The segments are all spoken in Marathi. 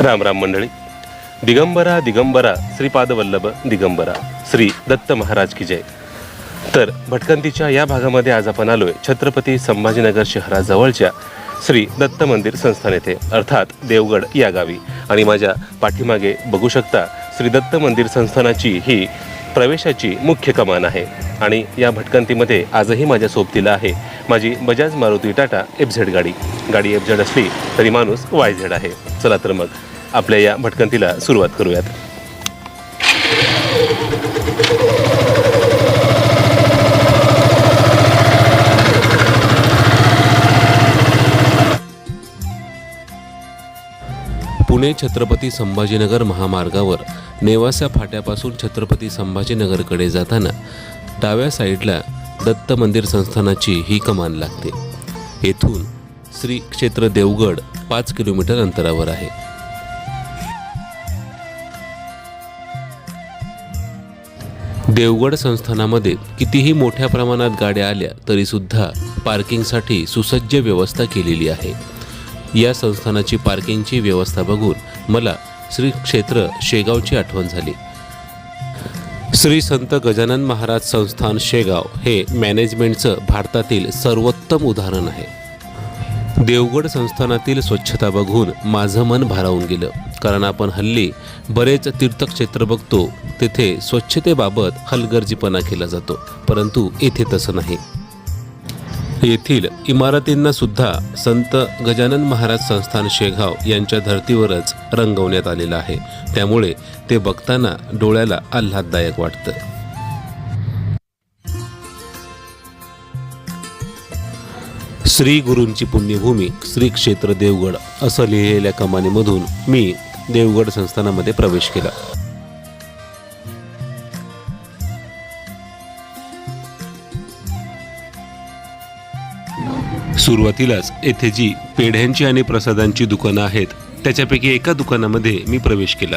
राम राम मंडळी. दिगंबरा दिगंबरा श्रीपादवल्लभ दिगंबरा. श्री दत्त महाराज की जय. तर भटकंतीच्या या भागामध्ये आज आपण आलोय छत्रपती संभाजीनगर शहराजवळच्या श्री दत्त मंदिर संस्थान येथे अर्थात देवगड या गावी. आणि माझ्या पाठीमागे बघू शकता श्री दत्त मंदिर संस्थानाची ही प्रवेशाची मुख्य कमान आहे. आणि या भटकंतीमध्ये आजही माझ्या सोबतीला आहे माझी बजाज मारुती टाटा एफ झेड गाडी. गाडी एफ झेड असली तरी माणूस वाय झेड आहे. चला तर मग. आपल्या या भटकंतीला सुरुवात करूयात. पुणे छत्रपती संभाजीनगर महामार्गावर नेवासा फाट्यापासून छत्रपती संभाजीनगरकडे जाताना डाव्या साईडला दत्त मंदिर संस्थानाची ही कमान लागते. येथून श्री क्षेत्र देवगड पाच किलोमीटर अंतरावर आहे. देवगड संस्थानामध्ये कितीही मोठ्या प्रमाणात गाड्या आल्या तरीसुद्धा पार्किंगसाठी सुसज्ज व्यवस्था केलेली आहे. या संस्थानाची पार्किंगची व्यवस्था बघून मला श्री क्षेत्र शेगावची आठवण झाली. श्री संत गजानन महाराज संस्थान शेगाव हे मॅनेजमेंटचं भारतातील सर्वोत्तम उदाहरण आहे. देवगड संस्थानातील स्वच्छता बघून माझं मन भारावून गेलं. कारण आपण हल्ली बरेच तीर्थक्षेत्र बघतो तेथे स्वच्छतेबाबत हलगर्जीपणा केला जातो परंतु येथे तसं नाही. येथील इमारतींना सुद्धा संत गजानन महाराज संस्थान शेगाव यांच्या धर्तीवरच रंगवण्यात आलेलं आहे. त्यामुळे ते बघताना डोळ्याला आल्हाददायक वाटतं. श्री गुरूंची पुण्यभूमी श्री क्षेत्र देवगड असं लिहिलेल्या कमानीमधून मी देवगड संस्थानामध्ये प्रवेश केला. सुरुवातीलाच येथे जी पेढ्यांची आणि प्रसादांची दुकानं आहेत त्याच्यापैकी एका दुकानामध्ये मी प्रवेश केला.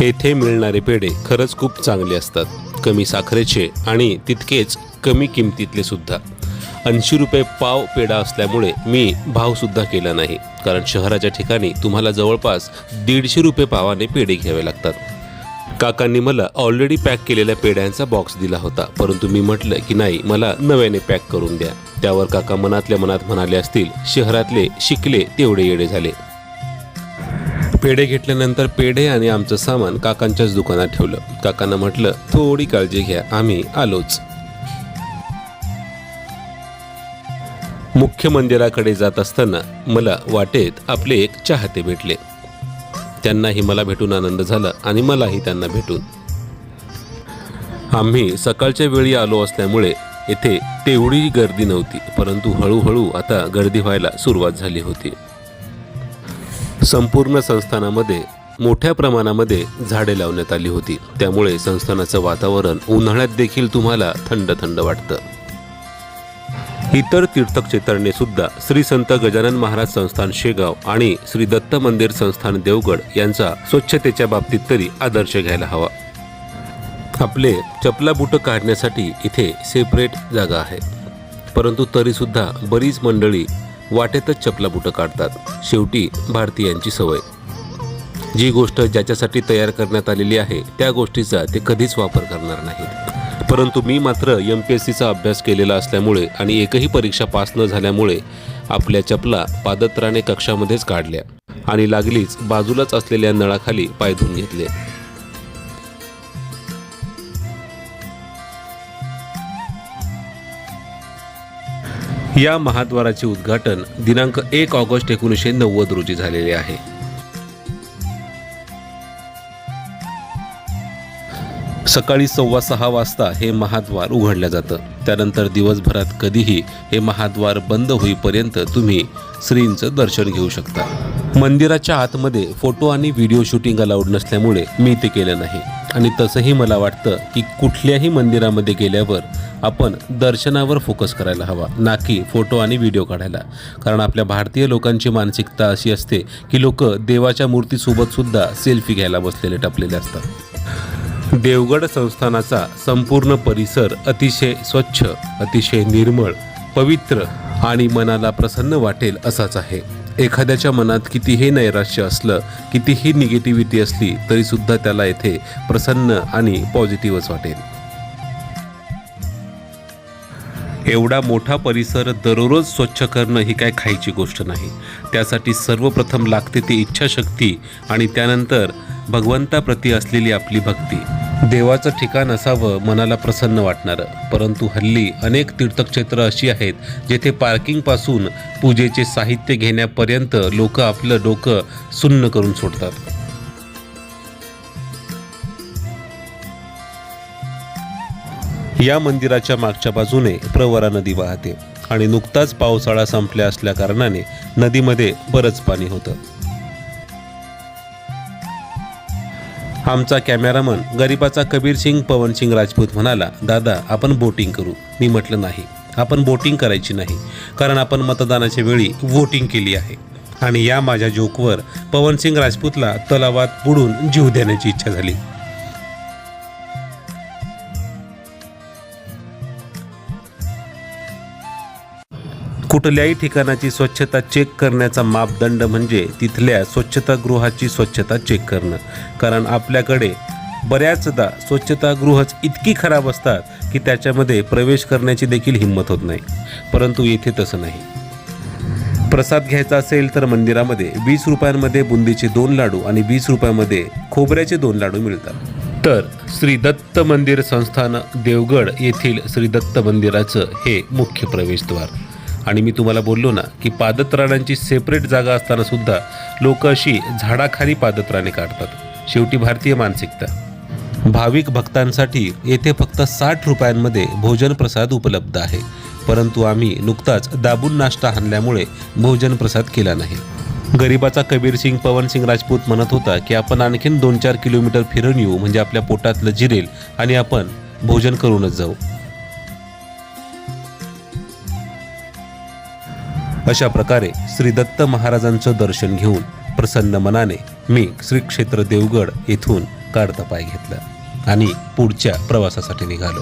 येथे मिळणारे पेढे खरंच खूप चांगले असतात. कमी साखरेचे आणि तितकेच कमी किमतीतले सुद्धा. ऐंशी रुपये पाव पेढा असल्यामुळे मी भावसुद्धा केला नाही. कारण शहराच्या ठिकाणी तुम्हाला जवळपास दीडशे रुपये पावाने पेढे घ्यावे लागतात. काकांनी मला ऑलरेडी पॅक केलेल्या पेढ्यांचा बॉक्स दिला होता. परंतु मी म्हटलं की नाही मला नव्याने पॅक करून द्या. त्यावर काका मनातल्या मनात म्हणाले असतील शहरातले शिकले तेवढे येडे झाले. पेढे घेतल्यानंतर पेढे आणि आमचं सामान काकांच्याच दुकानात ठेवलं. काकांना म्हटलं थोडी काळजी घ्या आम्ही आलोच. मुख्य मंदिराकडे जात असताना मला वाटेत आपले एक चाहते भेटले. त्यांनाही मला भेटून आनंद झाला आणि मलाही त्यांना भेटून. आम्ही सकाळच्या वेळी आलो असल्यामुळे येथे तेवढी गर्दी नव्हती परंतु हळूहळू आता गर्दी व्हायला सुरुवात झाली होती. संपूर्ण संस्थानामध्ये मोठ्या प्रमाणामध्ये झाडे लावण्यात आली होती. त्यामुळे संस्थानाचं वातावरण उन्हाळ्यात देखील तुम्हाला थंड थंड वाटतं. इतर तीर्थक्षेत्रांनी सुद्धा श्री संत गजानन महाराज संस्थान शेगाव आणि श्री दत्त मंदिर संस्थान देवगड यांचा स्वच्छतेच्या बाबतीत तरी आदर्श घ्यायला हवा. आपले चपला बुटं काढण्यासाठी इथे सेपरेट जागा आहे परंतु तरीसुद्धा बरीच मंडळी वाटेतच चपला बुटं काढतात. शेवटी भारतीयांची सवय. जी गोष्ट ज्याच्यासाठी तयार करण्यात आलेली आहे त्या गोष्टीचा ते कधीच वापर करणार नाहीत. परंतु मी मात्र एम पी एस सीचा अभ्यास केलेला असल्यामुळे आणि एकही परीक्षा पास न झाल्यामुळे आपल्या चपला पादत्राने कक्षामध्येच काढल्या आणि लागलीच बाजूलाच असलेल्या नळाखाली पाय धुवून घेतले. या महाद्वाराचे उद्घाटन दिनांक एक ऑगस्ट एकोणीसशे नव्वद रोजी झालेले आहे. सकाळी सव्वा सहा वाजता हे महाद्वार उघडलं जातं. त्यानंतर दिवसभरात कधीही हे महाद्वार बंद होईपर्यंत तुम्ही श्रींचं दर्शन घेऊ शकता. मंदिराच्या आतमध्ये फोटो आणि व्हिडिओ शूटिंग अलाउड नसल्यामुळे मी ते केलं नाही. आणि तसंही मला वाटतं की कुठल्याही मंदिरामध्ये गेल्यावर आपण दर्शनावर फोकस करायला हवा ना की फोटो आणि व्हिडिओ काढायला. कारण आपल्या भारतीय लोकांची मानसिकता अशी असते की लोक देवाच्या मूर्तीसोबतसुद्धा सेल्फी घ्यायला बसलेले टपलेले असतात. देवगड संस्थानाचा संपूर्ण परिसर अतिशय स्वच्छ अतिशय निर्मळ पवित्र आणि मनाला प्रसन्न वाटेल असाच आहे. एखाद्याच्या मनात कितीही नैराश्य असलं कितीही निगेटिव्हिटी असली तरी सुद्धा त्याला येथे प्रसन्न आणि पॉझिटिव्हच वाटेल. एवढा मोठा परिसर दररोज स्वच्छ करणं ही काय खायची गोष्ट नाही. त्यासाठी सर्वप्रथम लागते ती इच्छाशक्ती आणि त्यानंतर भगवंताप्रती असलेली आपली भक्ती. देवाचं ठिकाण असावं मनाला प्रसन्न वाटणारं. परंतु हल्ली अनेक तीर्थक्षेत्र अशी आहेत जेथे पार्किंगपासून पूजेचे साहित्य घेण्यापर्यंत लोक आपलं डोकं सुन्न करून सोडतात. या मंदिराच्या मागच्या बाजूने प्रवरा नदी वाहते आणि नुकताच पावसाळा संपल्या असल्या कारणाने नदीमध्ये बरंच पाणी होतं. आमचा कॅमेरामन गरिबाचा कबीर सिंग पवन सिंग राजपूत म्हणाला दादा आपण बोटिंग करू. मी म्हटलं नाही आपण बोटिंग करायची नाही कारण आपण मतदानाच्या वेळी वोटिंग केली आहे. आणि या माझ्या जोकवर पवन सिंग राजपूतला तलावात बुडून जीव देण्याची इच्छा झाली. कुठल्याही ठिकाणाची स्वच्छता चेक करण्याचा मापदंड म्हणजे तिथल्या स्वच्छतागृहाची स्वच्छता चेक करणं. कारण आपल्याकडे बऱ्याचदा स्वच्छतागृहच इतकी खराब असतात की त्याच्यामध्ये प्रवेश करण्याची देखील हिंमत होत नाही. परंतु येथे तसं नाही. प्रसाद घ्यायचा असेल तर मंदिरामध्ये वीस रुपयांमध्ये बुंदीचे दोन लाडू आणि वीस रुपयामध्ये खोबऱ्याचे दोन लाडू मिळतात. तर श्री दत्त मंदिर संस्थान देवगड येथील श्री दत्त मंदिराचं हे मुख्य प्रवेशद्वार. आणि मी तुम्हाला बोललो ना की पादत्राणांची सेपरेट जागा असताना सुद्धा लोक अशी झाडाखाली पादत्राणे काढतात. शेवटी भारतीय मानसिकता. भाविक भक्तांसाठी येथे फक्त साठ रुपयांमध्ये भोजन प्रसाद उपलब्ध आहे. परंतु आम्ही नुकताच दाबून नाश्ता आणल्यामुळे भोजन प्रसाद केला नाही. गरिबाचा कबीर सिंग पवन सिंग राजपूत म्हणत होता की आपण आणखीन दोन चार किलोमीटर फिरून येऊ म्हणजे आपल्या पोटातलं जिरेल आणि आपण भोजन करूनच जाऊ. अशा प्रकारे श्री दत्त महाराजांचं दर्शन घेऊन प्रसन्न मनाने मी श्री क्षेत्र देवगड येथून काढता पाय घेतला आणि पुढच्या प्रवासासाठी निघालो.